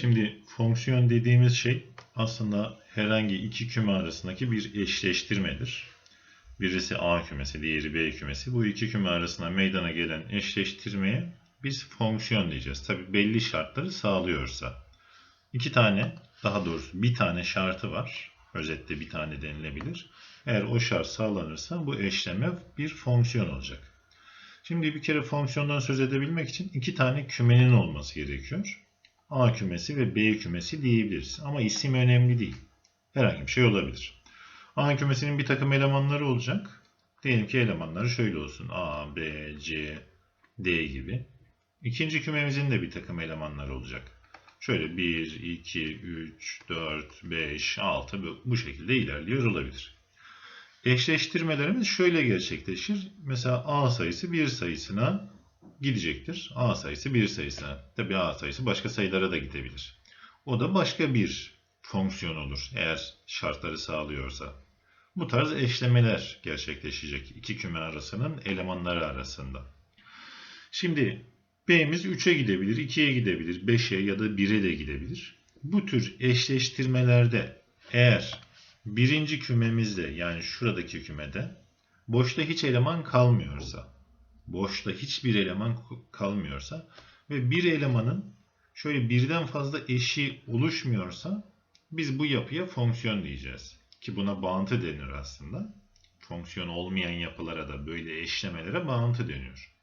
Şimdi fonksiyon dediğimiz şey aslında herhangi iki küme arasındaki bir eşleştirmedir. Birisi A kümesi, diğeri B kümesi. Bu iki küme arasında meydana gelen eşleştirmeye biz fonksiyon diyeceğiz. Tabi belli şartları sağlıyorsa. İki tane, daha doğrusu bir tane şartı var. Özetle bir tane denilebilir. Eğer o şart sağlanırsa bu eşleme bir fonksiyon olacak. Şimdi bir kere fonksiyondan söz edebilmek için iki tane kümenin olması gerekiyor. A kümesi ve B kümesi diyebiliriz. Ama isim önemli değil. Herhangi bir şey olabilir. A kümesinin bir takım elemanları olacak. Diyelim ki elemanları şöyle olsun. A, B, C, D gibi. İkinci kümemizin de bir takım elemanları olacak. Şöyle 1, 2, 3, 4, 5, 6 bu- şekilde ilerliyor olabilir. Eşleştirmelerimiz şöyle gerçekleşir. Mesela A sayısı 1 sayısına gidecektir. A sayısı 1 sayısına. Tabi A sayısı başka sayılara da gidebilir. O da başka bir fonksiyon olur eğer şartları sağlıyorsa. Bu tarz eşlemeler gerçekleşecek iki küme arasının elemanları arasında. Şimdi B'miz 3'e gidebilir, 2'ye gidebilir, 5'e ya da 1'e de gidebilir. Bu tür eşleştirmelerde eğer birinci kümemizde yani şuradaki kümede boşta hiç eleman kalmıyorsa, boşta hiçbir eleman kalmıyorsa ve bir elemanın şöyle birden fazla eşi oluşmuyorsa biz bu yapıya fonksiyon diyeceğiz. Ki buna bağıntı denir aslında. Fonksiyon olmayan yapılara da böyle eşlemelere bağıntı deniyor.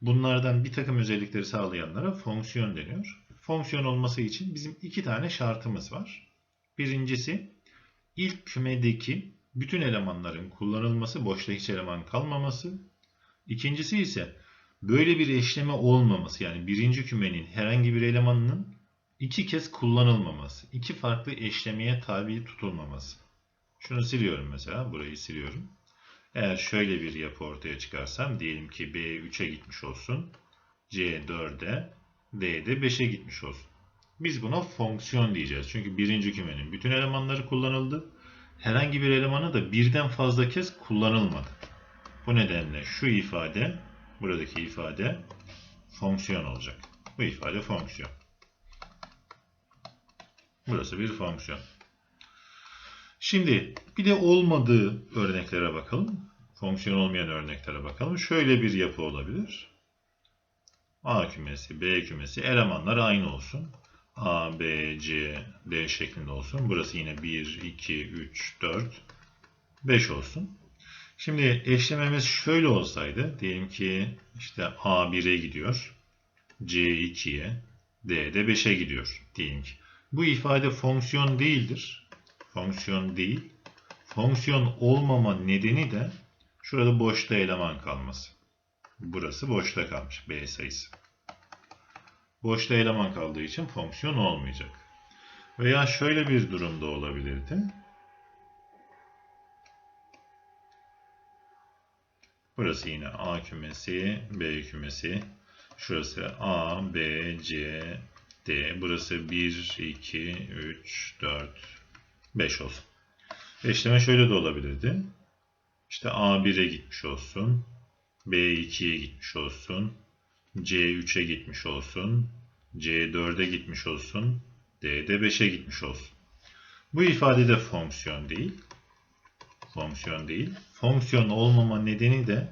Bunlardan bir takım özellikleri sağlayanlara fonksiyon deniyor. Fonksiyon olması için bizim iki tane şartımız var. Birincisi ilk kümedeki bütün elemanların kullanılması, boşta hiç eleman kalmaması. İkincisi ise böyle bir eşleme olmaması yani birinci kümenin herhangi bir elemanının iki kez kullanılmaması, iki farklı eşlemeye tabi tutulmaması. Şunu siliyorum mesela, burayı siliyorum. Eğer şöyle bir yapı ortaya çıkarsam, diyelim ki B 3'e gitmiş olsun, C 4'e, D de 5'e gitmiş olsun. Biz buna fonksiyon diyeceğiz. Çünkü birinci kümenin bütün elemanları kullanıldı. Herhangi bir elemanı da birden fazla kez kullanılmadı. Bu nedenle şu ifade, buradaki ifade fonksiyon olacak. Bu ifade fonksiyon. Burası bir fonksiyon. Şimdi bir de olmadığı örneklere bakalım. Fonksiyon olmayan örneklere bakalım. Şöyle bir yapı olabilir. A kümesi, B kümesi elemanlar aynı olsun. A, B, C, D şeklinde olsun. Burası yine 1, 2, 3, 4, 5 olsun. Şimdi eşlememiz şöyle olsaydı. Diyelim ki işte A 1'e gidiyor. C 2'ye. D de 5'e gidiyor. Diyelim ki. Bu ifade fonksiyon değildir. Fonksiyon değil. Fonksiyon olmama nedeni de şurada boşta eleman kalması. Burası boşta kalmış B sayısı. Boşta eleman kaldığı için fonksiyon olmayacak. Veya şöyle bir durumda olabilirdi. Burası yine A kümesi, B kümesi. Şurası A, B, C, D. Burası 1, 2, 3, 4, 5 olsun. Eşleme şöyle de olabilirdi. İşte A1'e gitmiş olsun. B2'ye gitmiş olsun. C3'e gitmiş olsun. C4'e gitmiş olsun. D'de 5'e gitmiş olsun. Bu ifade de fonksiyon değil. Fonksiyon değil. Fonksiyon olmama nedeni de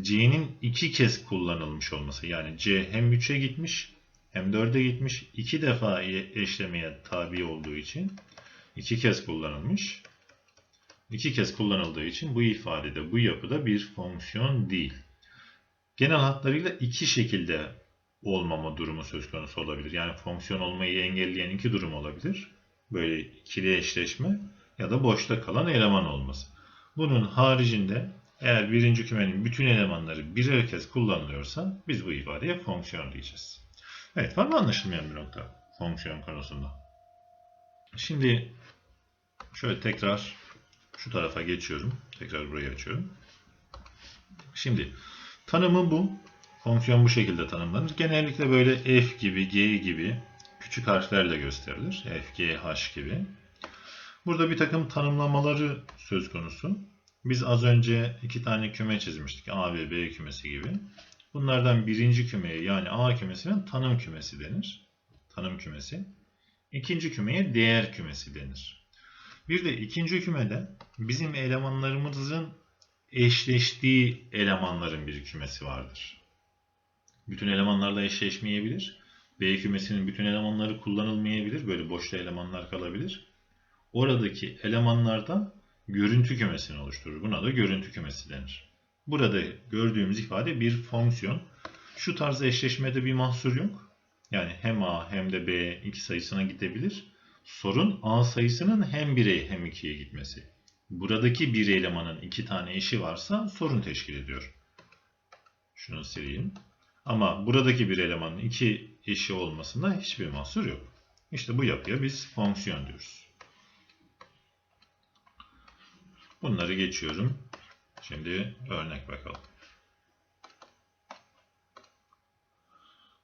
C'nin iki kez kullanılmış olması. Yani C hem 3'e gitmiş hem 4'e gitmiş. iki defa eşlemeye tabi olduğu için iki kez kullanılmış. İki kez kullanıldığı için bu ifadede, bu yapıda bir fonksiyon değil. Genel hatlarıyla iki şekilde olmama durumu söz konusu olabilir. Yani fonksiyon olmayı engelleyen iki durum olabilir. Böyle ikili eşleşme ya da boşta kalan eleman olması. Bunun haricinde eğer birinci kümenin bütün elemanları birer kez kullanılıyorsa biz bu ifadeye fonksiyon diyeceğiz. Evet var mı anlaşılmayan bir nokta fonksiyon konusunda? Şimdi şöyle tekrar şu tarafa geçiyorum. Tekrar burayı açıyorum. Şimdi tanımı bu. Fonksiyon bu şekilde tanımlanır. Genellikle böyle f gibi, g gibi küçük harflerle gösterilir. f, g, h gibi. Burada bir takım tanımlamaları söz konusu. Biz az önce iki tane küme çizmiştik. A ve B kümesi gibi. Bunlardan birinci kümeye yani A kümesinin tanım kümesi denir. tanım kümesi. İkinci kümeye değer kümesi denir. Bir de ikinci kümede bizim elemanlarımızın eşleştiği elemanların bir kümesi vardır. Bütün elemanlarla eşleşmeyebilir. B kümesinin bütün elemanları kullanılmayabilir. Böyle boşta elemanlar kalabilir. Oradaki elemanlardan görüntü kümesini oluşturur. Buna da görüntü kümesi denir. Burada gördüğümüz ifade bir fonksiyon. Şu tarz eşleşmede bir mahsur yok. Yani hem A hem de B iki sayısına gidebilir. Sorun A sayısının hem 1'e hem 2'ye gitmesi. Buradaki bir elemanın iki tane eşi varsa sorun teşkil ediyor. Şunu sileyim. Ama buradaki bir elemanın iki eşi olmasında hiçbir mahsur yok. İşte bu yapıya biz fonksiyon diyoruz. Bunları geçiyorum. Şimdi örnek bakalım.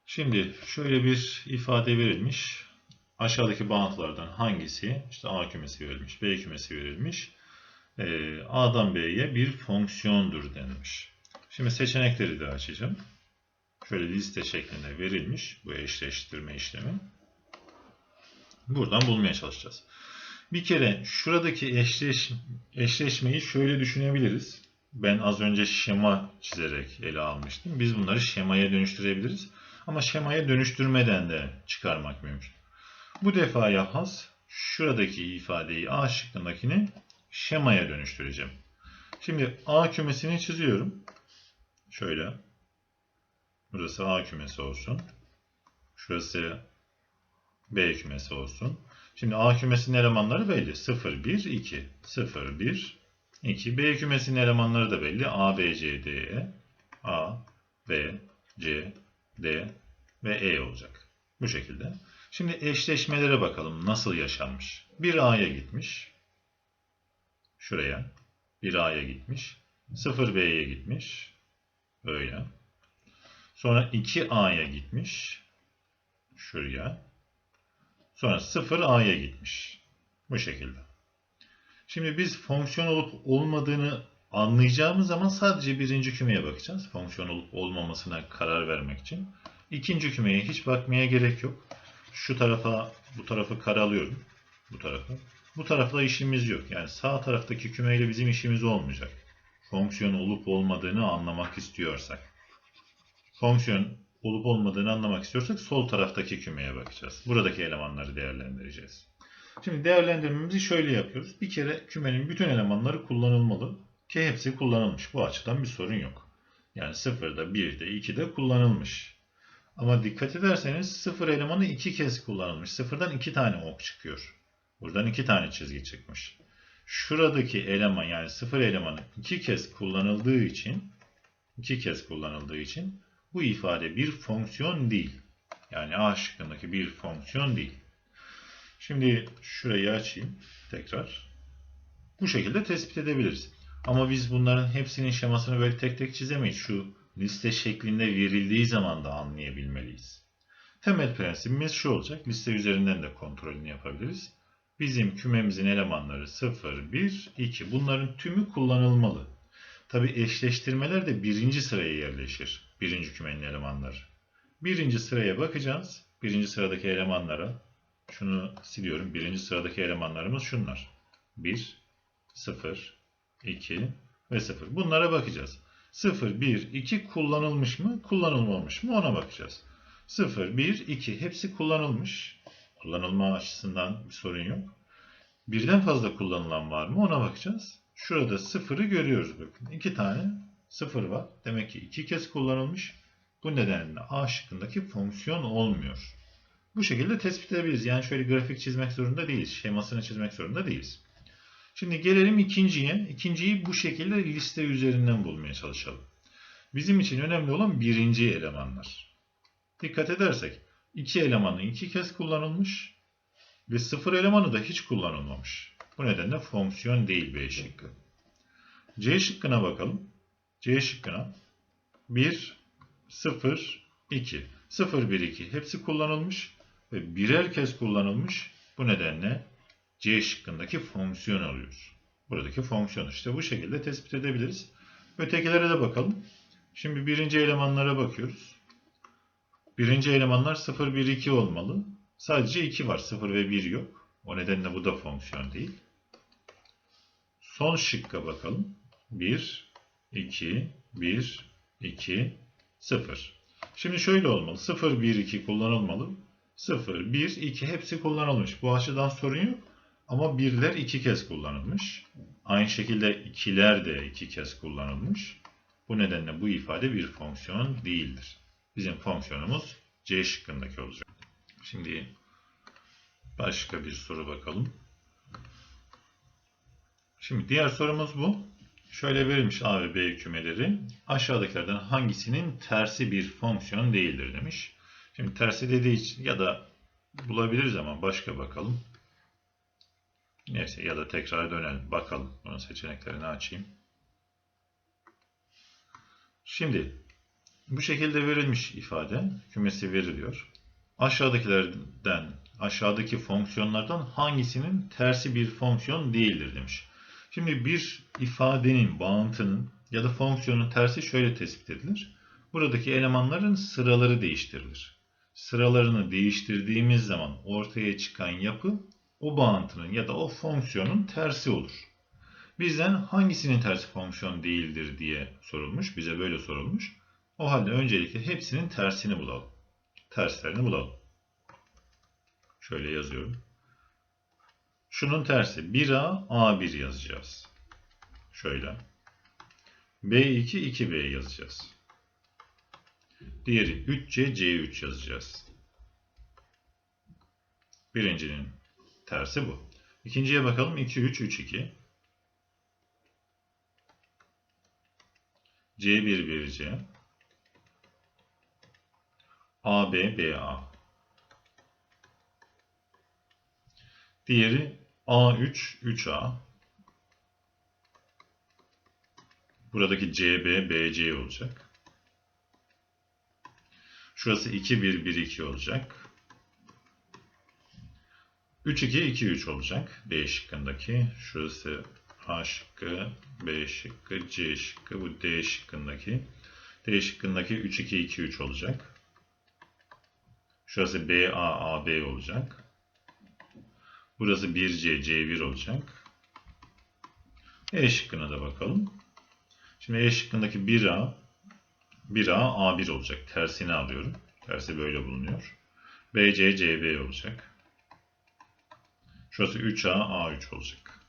Şimdi şöyle bir ifade verilmiş. Aşağıdaki bağıntılardan hangisi? İşte A kümesi verilmiş, B kümesi verilmiş. Ee, A'dan B'ye bir fonksiyondur denilmiş. Şimdi seçenekleri de açacağım. Şöyle liste şeklinde verilmiş bu eşleştirme işlemi. Buradan bulmaya çalışacağız. Bir kere şuradaki eşleş, eşleşmeyi şöyle düşünebiliriz. Ben az önce şema çizerek ele almıştım. Biz bunları şemaya dönüştürebiliriz. Ama şemaya dönüştürmeden de çıkarmak mümkün. Bu defaya has şuradaki ifadeyi A şıkkındakini şemaya dönüştüreceğim. Şimdi A kümesini çiziyorum. Şöyle. Burası A kümesi olsun. Şurası B kümesi olsun. Şimdi A kümesinin elemanları belli. 0, 1, 2. 0, 1, 2. B kümesinin elemanları da belli. A, B, C, D, E. A, B, C, D ve E olacak. Bu şekilde. Şimdi eşleşmelere bakalım nasıl yaşanmış. Bir A'ya gitmiş. Şuraya. Bir A'ya gitmiş. 0 B'ye gitmiş. Böyle. Sonra 2A'ya gitmiş. Şuraya. Sonra 0 A'ya gitmiş. Bu şekilde. Şimdi biz fonksiyon olup olmadığını anlayacağımız zaman sadece birinci kümeye bakacağız. Fonksiyon olup olmamasına karar vermek için. İkinci kümeye hiç bakmaya gerek yok. Şu tarafa, bu tarafı karalıyorum. Bu tarafa. Bu tarafla işimiz yok. Yani sağ taraftaki kümeyle bizim işimiz olmayacak. Fonksiyon olup olmadığını anlamak istiyorsak. Fonksiyon olup olmadığını anlamak istiyorsak sol taraftaki kümeye bakacağız. Buradaki elemanları değerlendireceğiz. Şimdi değerlendirmemizi şöyle yapıyoruz. Bir kere kümenin bütün elemanları kullanılmalı ki hepsi kullanılmış. Bu açıdan bir sorun yok. Yani 0'da, 1'de, 2'de kullanılmış. Ama dikkat ederseniz 0 elemanı 2 kez kullanılmış. 0'dan 2 tane ok çıkıyor. Buradan 2 tane çizgi çıkmış. Şuradaki eleman yani 0 elemanı 2 kez kullanıldığı için 2 kez kullanıldığı için bu ifade bir fonksiyon değil. Yani A şıkkındaki bir fonksiyon değil. Şimdi şurayı açayım tekrar. Bu şekilde tespit edebiliriz. Ama biz bunların hepsinin şemasını böyle tek tek çizemeyiz. Şu liste şeklinde verildiği zaman da anlayabilmeliyiz. Temel prensibimiz şu olacak. Liste üzerinden de kontrolünü yapabiliriz. Bizim kümemizin elemanları 0, 1, 2. Bunların tümü kullanılmalı. Tabi eşleştirmeler de birinci sıraya yerleşir. Birinci kümenin elemanları. Birinci sıraya bakacağız. Birinci sıradaki elemanlara. Şunu siliyorum. Birinci sıradaki elemanlarımız şunlar. 1, 0, 2 ve 0. Bunlara bakacağız. 0, 1, 2 kullanılmış mı, kullanılmamış mı ona bakacağız. 0, 1, 2 hepsi kullanılmış. Kullanılma açısından bir sorun yok. Birden fazla kullanılan var mı ona bakacağız. Şurada 0'ı görüyoruz bakın. 2 tane 0 var. Demek ki 2 kez kullanılmış. Bu nedenle A şıkkındaki fonksiyon olmuyor. Bu şekilde tespit edebiliriz. Yani şöyle grafik çizmek zorunda değiliz. Şemasını çizmek zorunda değiliz. Şimdi gelelim ikinciye. İkinciyi bu şekilde liste üzerinden bulmaya çalışalım. Bizim için önemli olan birinci elemanlar. Dikkat edersek iki elemanı iki kez kullanılmış ve sıfır elemanı da hiç kullanılmamış. Bu nedenle fonksiyon değil B şıkkı. C şıkkına bakalım. C şıkkına 1, 0, 2. 0, 1, 2 hepsi kullanılmış ve birer kez kullanılmış. Bu nedenle C şıkkındaki fonksiyon alıyoruz. Buradaki fonksiyon işte bu şekilde tespit edebiliriz. Ötekilere de bakalım. Şimdi birinci elemanlara bakıyoruz. Birinci elemanlar 0, 1, 2 olmalı. Sadece 2 var. 0 ve 1 yok. O nedenle bu da fonksiyon değil. Son şıkka bakalım. 1, 2, 1, 2, 0. Şimdi şöyle olmalı. 0, 1, 2 kullanılmalı. 0, 1, 2 hepsi kullanılmış. Bu açıdan sorun yok. Ama birler iki kez kullanılmış. Aynı şekilde ikiler de iki kez kullanılmış. Bu nedenle bu ifade bir fonksiyon değildir. Bizim fonksiyonumuz C şıkkındaki olacak. Şimdi başka bir soru bakalım. Şimdi diğer sorumuz bu. Şöyle verilmiş A ve B kümeleri aşağıdakilerden hangisinin tersi bir fonksiyon değildir demiş. Şimdi tersi dediği için ya da bulabiliriz ama başka bakalım. Neyse ya da tekrar dönelim. Bakalım. Bunun seçeneklerini açayım. Şimdi bu şekilde verilmiş ifade kümesi veriliyor. Aşağıdakilerden aşağıdaki fonksiyonlardan hangisinin tersi bir fonksiyon değildir demiş. Şimdi bir ifadenin, bağıntının ya da fonksiyonun tersi şöyle tespit edilir. Buradaki elemanların sıraları değiştirilir. Sıralarını değiştirdiğimiz zaman ortaya çıkan yapı o bağıntının ya da o fonksiyonun tersi olur. Bizden hangisinin tersi fonksiyon değildir diye sorulmuş. Bize böyle sorulmuş. O halde öncelikle hepsinin tersini bulalım. Terslerini bulalım. Şöyle yazıyorum. Şunun tersi 1A, A1 yazacağız. Şöyle. B2, 2B yazacağız. Diğeri 3C, C3 yazacağız. Birincinin tersi bu. İkinciye bakalım. 2, 3, 3, 2. C1, 1C. AB, BA. Diğeri A3, 3A. Buradaki CB, BC olacak. Şurası 2, 1, 1, 2 olacak. 3, 2, 2, 3 olacak. D şıkkındaki. Şurası A şıkkı, B şıkkı, C şıkkı. Bu D şıkkındaki. D şıkkındaki 3, 2, 2, 3 olacak. Şurası B, A, A, B olacak. Burası 1C, C1 olacak. E şıkkına da bakalım. Şimdi E şıkkındaki 1A, 1A, A1 olacak. Tersini alıyorum. Tersi böyle bulunuyor. BC, CB olacak. Şurası 3A, A3 olacak.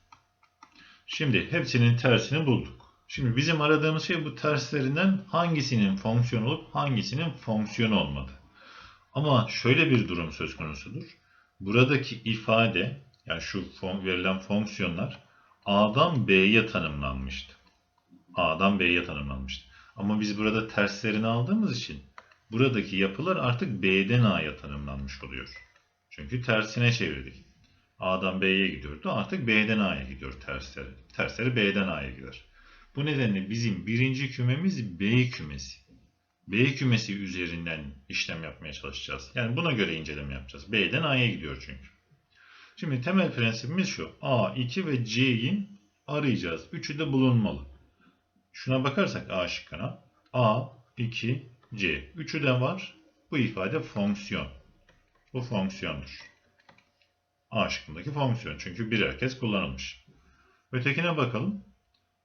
Şimdi hepsinin tersini bulduk. Şimdi bizim aradığımız şey bu terslerinden hangisinin fonksiyon olup hangisinin fonksiyon olmadı. Ama şöyle bir durum söz konusudur. Buradaki ifade yani şu fon, verilen fonksiyonlar A'dan B'ye tanımlanmıştı. A'dan B'ye tanımlanmıştı. Ama biz burada terslerini aldığımız için buradaki yapılar artık B'den A'ya tanımlanmış oluyor. Çünkü tersine çevirdik. A'dan B'ye gidiyordu. Artık B'den A'ya gidiyor tersleri. Tersleri B'den A'ya gider. Bu nedenle bizim birinci kümemiz B kümesi. B kümesi üzerinden işlem yapmaya çalışacağız. Yani buna göre inceleme yapacağız. B'den A'ya gidiyor çünkü. Şimdi temel prensibimiz şu. A, 2 ve C'yi arayacağız. Üçü de bulunmalı. Şuna bakarsak A şıkkına. A, 2, C. Üçü de var. Bu ifade fonksiyon. Bu fonksiyondur. A şıkkındaki fonksiyon. Çünkü birer kez kullanılmış. Ötekine bakalım.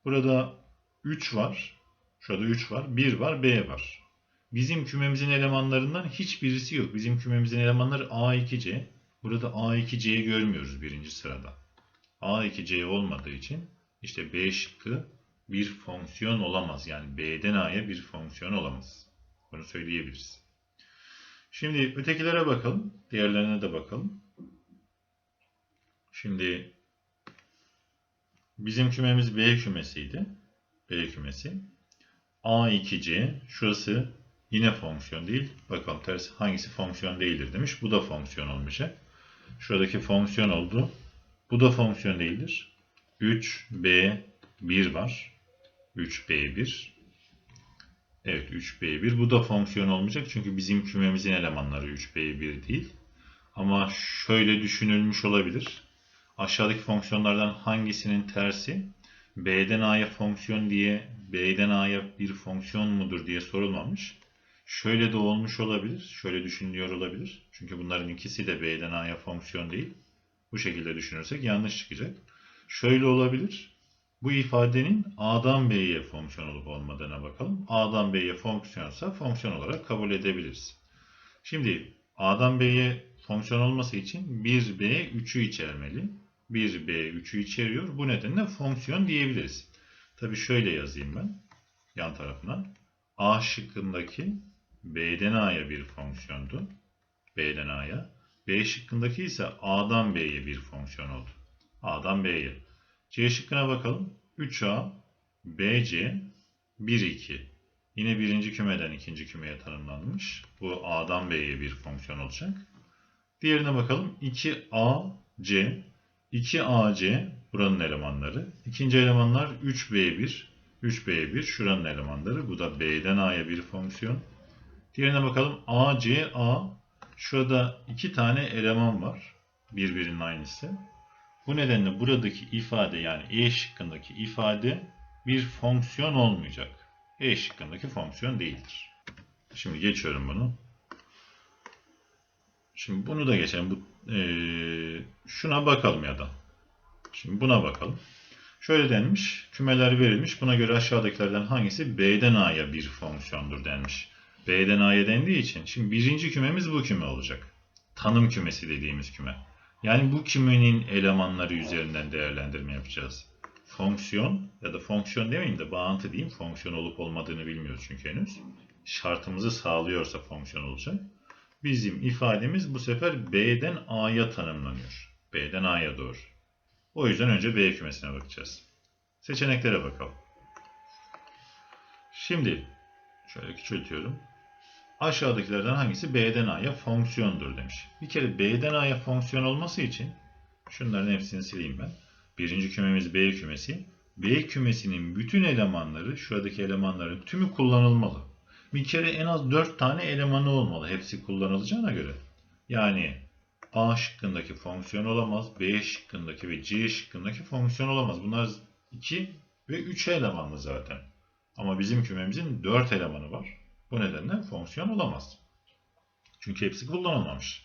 Burada 3 var. Şurada 3 var. 1 var. B var. Bizim kümemizin elemanlarından hiçbirisi yok. Bizim kümemizin elemanları A2C. Burada A2C'yi görmüyoruz birinci sırada. A2C olmadığı için işte B şıkkı bir fonksiyon olamaz. Yani B'den A'ya bir fonksiyon olamaz. Bunu söyleyebiliriz. Şimdi ötekilere bakalım. Diğerlerine de bakalım. Şimdi bizim kümemiz B kümesiydi. B kümesi. A2C şurası yine fonksiyon değil. Bakalım ters hangisi fonksiyon değildir demiş. Bu da fonksiyon olmayacak. Şuradaki fonksiyon oldu. Bu da fonksiyon değildir. 3B1 var. 3B1. Evet 3B1. Bu da fonksiyon olmayacak. Çünkü bizim kümemizin elemanları 3B1 değil. Ama şöyle düşünülmüş olabilir. Aşağıdaki fonksiyonlardan hangisinin tersi B'den A'ya fonksiyon diye B'den A'ya bir fonksiyon mudur diye sorulmamış. Şöyle de olmuş olabilir. Şöyle düşünüyor olabilir. Çünkü bunların ikisi de B'den A'ya fonksiyon değil. Bu şekilde düşünürsek yanlış çıkacak. Şöyle olabilir. Bu ifadenin A'dan B'ye fonksiyon olup olmadığına bakalım. A'dan B'ye fonksiyonsa fonksiyon olarak kabul edebiliriz. Şimdi A'dan B'ye fonksiyon olması için 1B 3'ü içermeli. 1B 3'ü içeriyor. Bu nedenle fonksiyon diyebiliriz. Tabi şöyle yazayım ben yan tarafına. A şıkkındaki B'den A'ya bir fonksiyondu. B'den A'ya. B şıkkındaki ise A'dan B'ye bir fonksiyon oldu. A'dan B'ye. C şıkkına bakalım. 3A, BC, 1, 2. Yine birinci kümeden ikinci kümeye tanımlanmış. Bu A'dan B'ye bir fonksiyon olacak. Diğerine bakalım. 2AC, 2AC buranın elemanları. İkinci elemanlar 3B1, 3B1 şuranın elemanları. Bu da B'den A'ya bir fonksiyon. Diğerine bakalım. ACA şurada iki tane eleman var. Birbirinin aynısı. Bu nedenle buradaki ifade yani E şıkkındaki ifade bir fonksiyon olmayacak. E şıkkındaki fonksiyon değildir. Şimdi geçiyorum bunu. Şimdi bunu da geçelim. Bu, eee, şuna bakalım ya da. Şimdi buna bakalım. Şöyle denmiş. Kümeler verilmiş. Buna göre aşağıdakilerden hangisi B'den A'ya bir fonksiyondur denmiş. B'den A'ya dendiği için şimdi birinci kümemiz bu küme olacak. Tanım kümesi dediğimiz küme. Yani bu kümenin elemanları üzerinden değerlendirme yapacağız. Fonksiyon ya da fonksiyon demeyeyim de bağıntı diyeyim. Fonksiyon olup olmadığını bilmiyoruz çünkü henüz. Şartımızı sağlıyorsa fonksiyon olacak. Bizim ifademiz bu sefer B'den A'ya tanımlanıyor. B'den A'ya doğru. O yüzden önce B kümesine bakacağız. Seçeneklere bakalım. Şimdi şöyle küçültüyorum. Aşağıdakilerden hangisi B'den A'ya fonksiyondur demiş. Bir kere B'den A'ya fonksiyon olması için şunların hepsini sileyim ben. Birinci kümemiz B kümesi. B kümesinin bütün elemanları, şuradaki elemanların tümü kullanılmalı. Bir kere en az 4 tane elemanı olmalı. Hepsi kullanılacağına göre. Yani A şıkkındaki fonksiyon olamaz. B şıkkındaki ve C şıkkındaki fonksiyon olamaz. Bunlar 2 ve 3 elemanlı zaten. Ama bizim kümemizin 4 elemanı var. Bu nedenle fonksiyon olamaz. Çünkü hepsi kullanılmamış.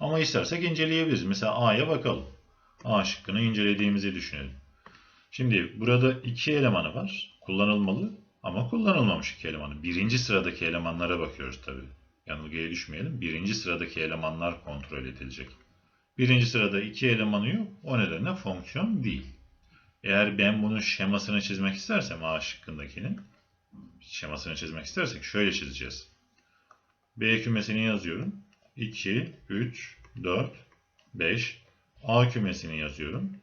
Ama istersek inceleyebiliriz. Mesela A'ya bakalım. A şıkkını incelediğimizi düşünelim. Şimdi burada iki elemanı var. Kullanılmalı ama kullanılmamış iki elemanı. Birinci sıradaki elemanlara bakıyoruz tabi. Yanılgıya düşmeyelim. Birinci sıradaki elemanlar kontrol edilecek. Birinci sırada iki elemanı yok. O nedenle fonksiyon değil. Eğer ben bunun şemasını çizmek istersem A şıkkındakinin şemasını çizmek istersek şöyle çizeceğiz. B kümesini yazıyorum. 2, 3, 4, 5. A kümesini yazıyorum.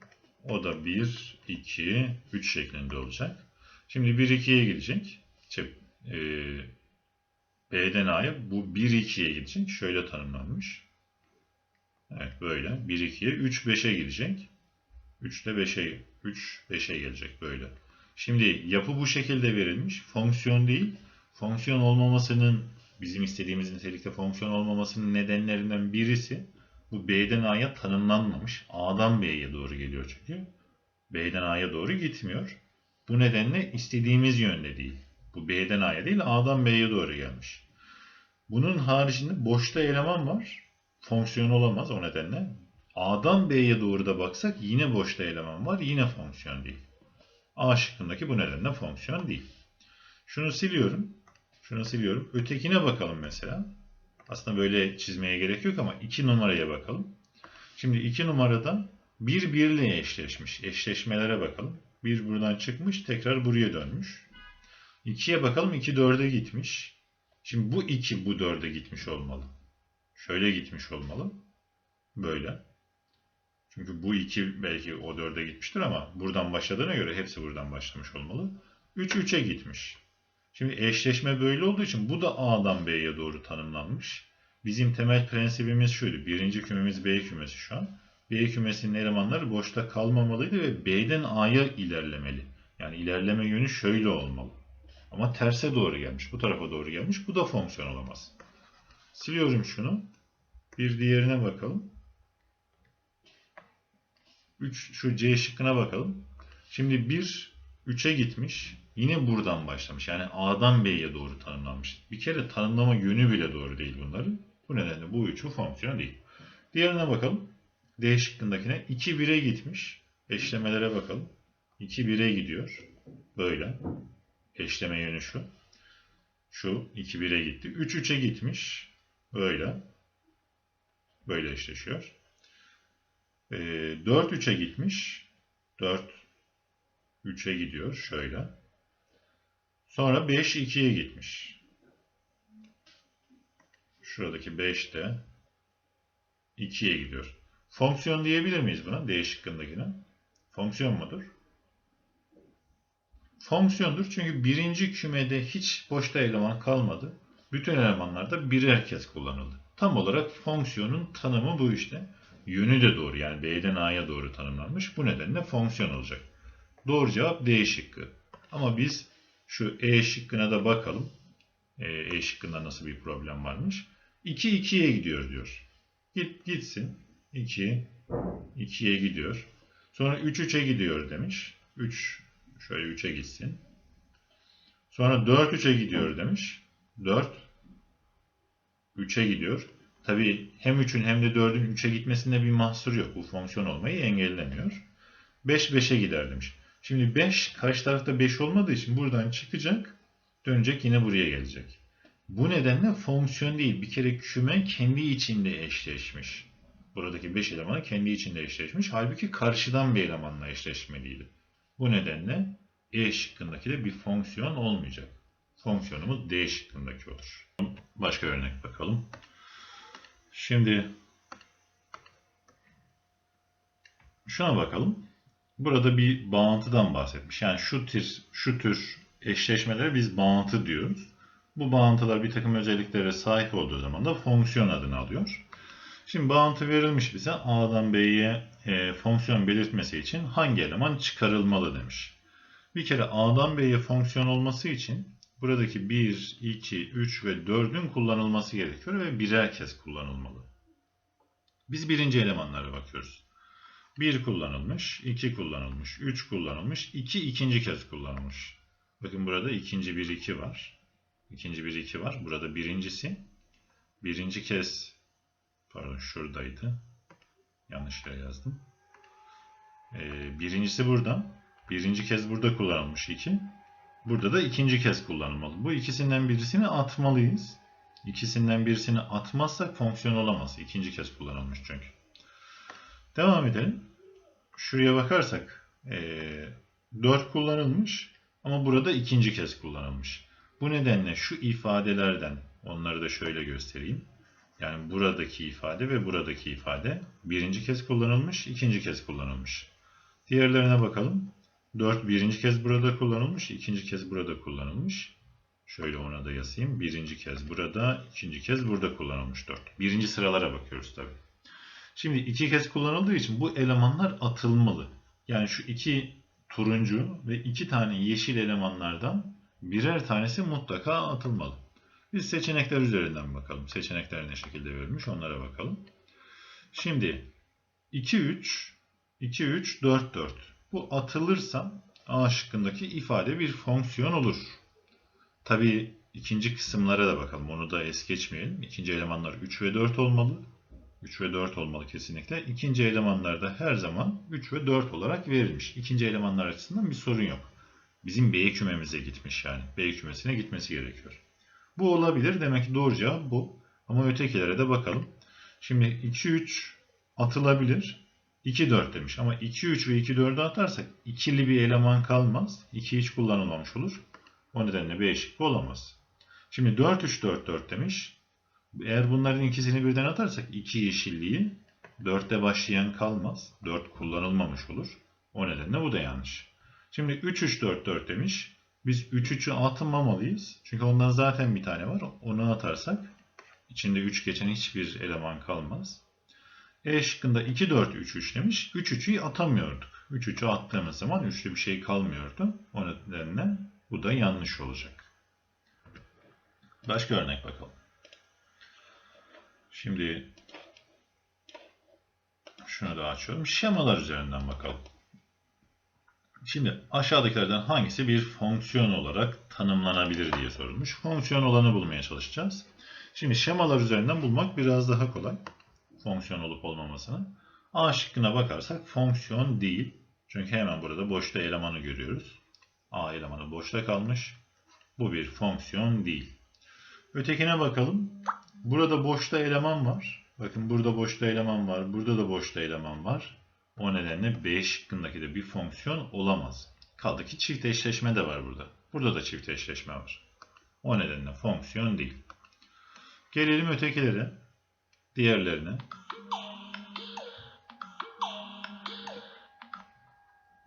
O da 1, 2, 3 şeklinde olacak. Şimdi 1, 2'ye gidecek. İşte, e, B'den A'ya bu 1, 2'ye gidecek. Şöyle tanımlanmış. Evet böyle. 1, 2'ye 3, 5'e gidecek. 3 de 5'e 3, 5'e gelecek böyle. Şimdi yapı bu şekilde verilmiş. Fonksiyon değil. Fonksiyon olmamasının bizim istediğimiz nitelikte fonksiyon olmamasının nedenlerinden birisi bu B'den A'ya tanımlanmamış. A'dan B'ye doğru geliyor çünkü. B'den A'ya doğru gitmiyor. Bu nedenle istediğimiz yönde değil. Bu B'den A'ya değil A'dan B'ye doğru gelmiş. Bunun haricinde boşta eleman var. Fonksiyon olamaz o nedenle. A'dan B'ye doğru da baksak yine boşta eleman var. Yine fonksiyon değil. A şıkkındaki bu nedenle fonksiyon değil. Şunu siliyorum. Şunu siliyorum. Ötekine bakalım mesela. Aslında böyle çizmeye gerek yok ama 2 numaraya bakalım. Şimdi 2 numarada 1 1 ile eşleşmiş. Eşleşmelere bakalım. 1 buradan çıkmış tekrar buraya dönmüş. 2'ye bakalım 2 4'e gitmiş. Şimdi bu 2 bu 4'e gitmiş olmalı. Şöyle gitmiş olmalı. Böyle. Çünkü bu 2 belki o 4'e gitmiştir ama buradan başladığına göre hepsi buradan başlamış olmalı. 3 3'e gitmiş. Şimdi eşleşme böyle olduğu için bu da A'dan B'ye doğru tanımlanmış. Bizim temel prensibimiz şuydu. Birinci kümemiz B kümesi şu an. B kümesinin elemanları boşta kalmamalıydı ve B'den A'ya ilerlemeli. Yani ilerleme yönü şöyle olmalı. Ama terse doğru gelmiş. Bu tarafa doğru gelmiş. Bu da fonksiyon olamaz. Siliyorum şunu. Bir diğerine bakalım. 3 şu C şıkkına bakalım. Şimdi 1 3'e gitmiş. yine buradan başlamış. Yani A'dan B'ye doğru tanımlanmış. Bir kere tanımlama yönü bile doğru değil bunların. Bu nedenle bu üçü fonksiyon değil. Diğerine bakalım. D şıkkındakine 2 1'e gitmiş. Eşlemelere bakalım. 2 1'e gidiyor. Böyle. Eşleme yönü şu. Şu 2 1'e gitti. 3 3'e gitmiş. Böyle. Böyle eşleşiyor. Ee, 4 3'e gitmiş. 4 3'e gidiyor. Şöyle. Sonra 5 2'ye gitmiş. Şuradaki 5 de 2'ye gidiyor. Fonksiyon diyebilir miyiz buna? D. Fonksiyon mudur? Fonksiyondur çünkü birinci kümede hiç boşta eleman kalmadı. Bütün elemanlarda birer kez kullanıldı. Tam olarak fonksiyonun tanımı bu işte. Yönü de doğru yani B'den A'ya doğru tanımlanmış. Bu nedenle fonksiyon olacak. Doğru cevap D şıkkı. Ama biz şu E şıkkına da bakalım. E, e şıkkında nasıl bir problem varmış. 2 2'ye gidiyor diyor. Git gitsin. 2 2'ye gidiyor. Sonra 3 3'e gidiyor demiş. 3 şöyle 3'e gitsin. Sonra 4 3'e gidiyor demiş. 4 3'e gidiyor. Tabii hem 3'ün hem de 4'ün 3'e gitmesinde bir mahsur yok. Bu fonksiyon olmayı engellemiyor. 5 5'e gider demiş. Şimdi 5 karşı tarafta 5 olmadığı için buradan çıkacak. Dönecek yine buraya gelecek. Bu nedenle fonksiyon değil. Bir kere küme kendi içinde eşleşmiş. Buradaki 5 elemanı kendi içinde eşleşmiş. Halbuki karşıdan bir elemanla eşleşmeliydi. Bu nedenle E şıkkındaki de bir fonksiyon olmayacak. Fonksiyonumuz D şıkkındaki olur. Başka örnek bakalım. Şimdi şuna bakalım. Burada bir bağıntıdan bahsetmiş. Yani şu tür, şu tür eşleşmelere biz bağıntı diyoruz. Bu bağıntılar bir takım özelliklere sahip olduğu zaman da fonksiyon adını alıyor. Şimdi bağıntı verilmiş bize A'dan B'ye e, fonksiyon belirtmesi için hangi eleman çıkarılmalı demiş. Bir kere A'dan B'ye fonksiyon olması için buradaki 1, 2, 3 ve 4'ün kullanılması gerekiyor ve birer kez kullanılmalı. Biz birinci elemanlara bakıyoruz. 1 kullanılmış, 2 kullanılmış, 3 kullanılmış, 2 ikinci kez kullanılmış. Bakın burada ikinci 1, 2 var. İkinci 1, 2 var. Burada birincisi. Birinci kez Pardon şuradaydı. Yanlış yere yazdım. Ee, birincisi burada. Birinci kez burada kullanılmış 2. Burada da ikinci kez kullanılmalı. Bu ikisinden birisini atmalıyız. İkisinden birisini atmazsak fonksiyon olamaz. İkinci kez kullanılmış çünkü. Devam edelim. Şuraya bakarsak ee, 4 kullanılmış ama burada ikinci kez kullanılmış. Bu nedenle şu ifadelerden onları da şöyle göstereyim. Yani buradaki ifade ve buradaki ifade birinci kez kullanılmış, ikinci kez kullanılmış. Diğerlerine bakalım. 4 birinci kez burada kullanılmış, ikinci kez burada kullanılmış. Şöyle ona da yazayım. Birinci kez burada, ikinci kez burada kullanılmış 4. Birinci sıralara bakıyoruz tabi. Şimdi iki kez kullanıldığı için bu elemanlar atılmalı. Yani şu iki turuncu ve iki tane yeşil elemanlardan birer tanesi mutlaka atılmalı. Biz seçenekler üzerinden bakalım. Seçenekler ne şekilde verilmiş onlara bakalım. Şimdi 2 3 2 3 4 4. Bu atılırsa A şıkkındaki ifade bir fonksiyon olur. Tabi ikinci kısımlara da bakalım. Onu da es geçmeyelim. İkinci elemanlar 3 ve 4 olmalı. 3 ve 4 olmalı kesinlikle. İkinci elemanlar da her zaman 3 ve 4 olarak verilmiş. İkinci elemanlar açısından bir sorun yok. Bizim B kümemize gitmiş yani. B kümesine gitmesi gerekiyor. Bu olabilir. Demek ki doğru cevap bu. Ama ötekilere de bakalım. Şimdi 2-3 atılabilir. 2-4 demiş. Ama 2-3 ve 2-4'ü atarsak ikili bir eleman kalmaz. 2 hiç kullanılmamış olur. O nedenle B şıkkı olamaz. Şimdi 4-3-4-4 demiş. Eğer bunların ikisini birden atarsak 2 yeşilliği 4'te başlayan kalmaz. 4 kullanılmamış olur. O nedenle bu da yanlış. Şimdi 3-3-4-4 demiş. Biz 3-3'ü atmamalıyız. Çünkü ondan zaten bir tane var. Onu atarsak içinde 3 geçen hiçbir eleman kalmaz. E şıkkında 2-4-3-3 demiş. 3-3'ü atamıyorduk. 3-3'ü attığımız zaman üçlü bir şey kalmıyordu. O nedenle bu da yanlış olacak. Başka örnek bakalım. Şimdi şunu da açıyorum. Şemalar üzerinden bakalım. Şimdi aşağıdakilerden hangisi bir fonksiyon olarak tanımlanabilir diye sorulmuş. Fonksiyon olanı bulmaya çalışacağız. Şimdi şemalar üzerinden bulmak biraz daha kolay. Fonksiyon olup olmamasını. A şıkkına bakarsak fonksiyon değil. Çünkü hemen burada boşta elemanı görüyoruz. A elemanı boşta kalmış. Bu bir fonksiyon değil. Ötekine bakalım. Burada boşta eleman var. Bakın burada boşta eleman var. Burada da boşta eleman var. O nedenle B şıkkındaki de bir fonksiyon olamaz. Kaldı ki çift eşleşme de var burada. Burada da çift eşleşme var. O nedenle fonksiyon değil. Gelelim ötekilere. Diğerlerine.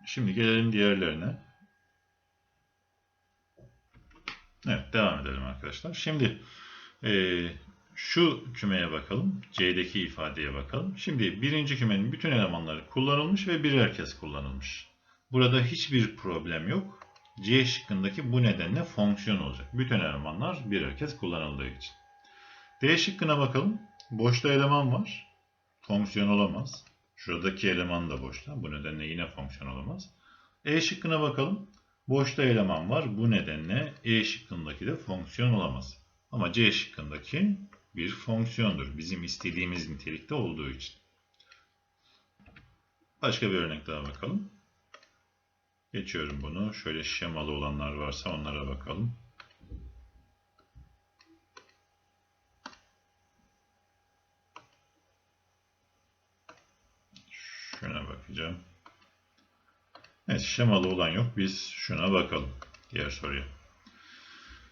Şimdi gelelim diğerlerine. Evet devam edelim arkadaşlar. Şimdi eee, şu kümeye bakalım. C'deki ifadeye bakalım. Şimdi birinci kümenin bütün elemanları kullanılmış ve birer kez kullanılmış. Burada hiçbir problem yok. C şıkkındaki bu nedenle fonksiyon olacak. Bütün elemanlar birer kez kullanıldığı için. D şıkkına bakalım. Boşta eleman var. Fonksiyon olamaz. Şuradaki eleman da boşta. Bu nedenle yine fonksiyon olamaz. E şıkkına bakalım. Boşta eleman var. Bu nedenle E şıkkındaki de fonksiyon olamaz. Ama C şıkkındaki bir fonksiyondur. Bizim istediğimiz nitelikte olduğu için. Başka bir örnek daha bakalım. Geçiyorum bunu. Şöyle şemalı olanlar varsa onlara bakalım. Şuna bakacağım. Evet şemalı olan yok. Biz şuna bakalım. Diğer soruya.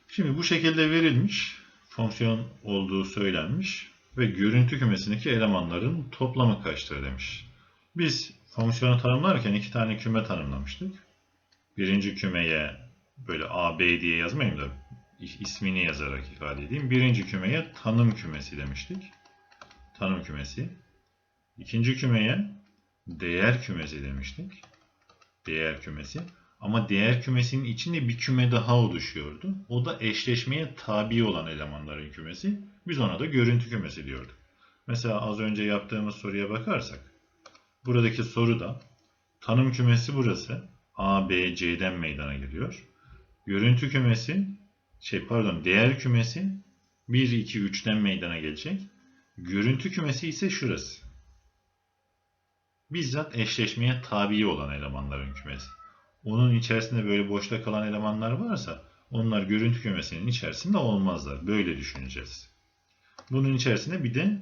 Şimdi bu şekilde verilmiş. Fonksiyon olduğu söylenmiş. Ve görüntü kümesindeki elemanların toplamı kaçtır demiş. Biz fonksiyonu tanımlarken iki tane küme tanımlamıştık. Birinci kümeye böyle A, B diye yazmayayım da ismini yazarak ifade edeyim. Birinci kümeye tanım kümesi demiştik. Tanım kümesi. İkinci kümeye değer kümesi demiştik. Değer kümesi. Ama değer kümesinin içinde bir küme daha oluşuyordu. O da eşleşmeye tabi olan elemanların kümesi. Biz ona da görüntü kümesi diyorduk. Mesela az önce yaptığımız soruya bakarsak. Buradaki soruda tanım kümesi burası. A, B, C'den meydana geliyor. Görüntü kümesi, şey pardon değer kümesi 1, 2, 3'ten meydana gelecek. Görüntü kümesi ise şurası. Bizzat eşleşmeye tabi olan elemanların kümesi. Onun içerisinde böyle boşta kalan elemanlar varsa onlar görüntü kümesinin içerisinde olmazlar. Böyle düşüneceğiz. Bunun içerisinde bir de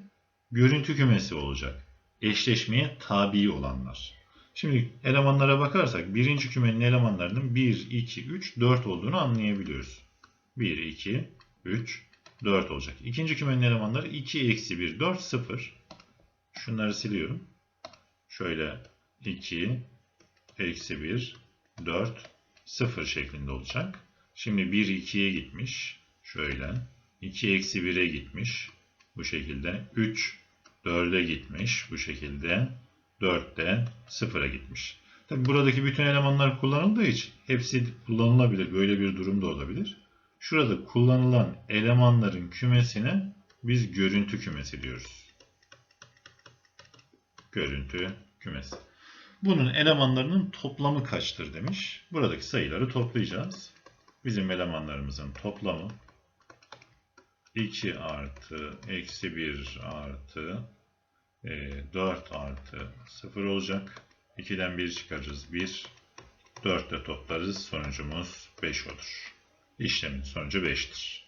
görüntü kümesi olacak. Eşleşmeye tabi olanlar. Şimdi elemanlara bakarsak birinci kümenin elemanlarının 1, 2, 3, 4 olduğunu anlayabiliyoruz. 1, 2, 3, 4 olacak. İkinci kümenin elemanları 2, eksi 1, 4, 0. Şunları siliyorum. Şöyle 2, eksi 1, 4, 0 şeklinde olacak. Şimdi 1, 2'ye gitmiş. Şöyle. 2, eksi 1'e gitmiş. Bu şekilde. 3, 4'e gitmiş. Bu şekilde. 4 de 0'a gitmiş. Tabi buradaki bütün elemanlar kullanıldığı için hepsi kullanılabilir. Böyle bir durum da olabilir. Şurada kullanılan elemanların kümesine biz görüntü kümesi diyoruz. Görüntü kümesi. Bunun elemanlarının toplamı kaçtır demiş. Buradaki sayıları toplayacağız. Bizim elemanlarımızın toplamı 2 artı eksi 1 artı 4 artı 0 olacak. 2'den 1 çıkarırız 1. 4 de toplarız. Sonucumuz 5 olur. İşlemin sonucu 5'tir.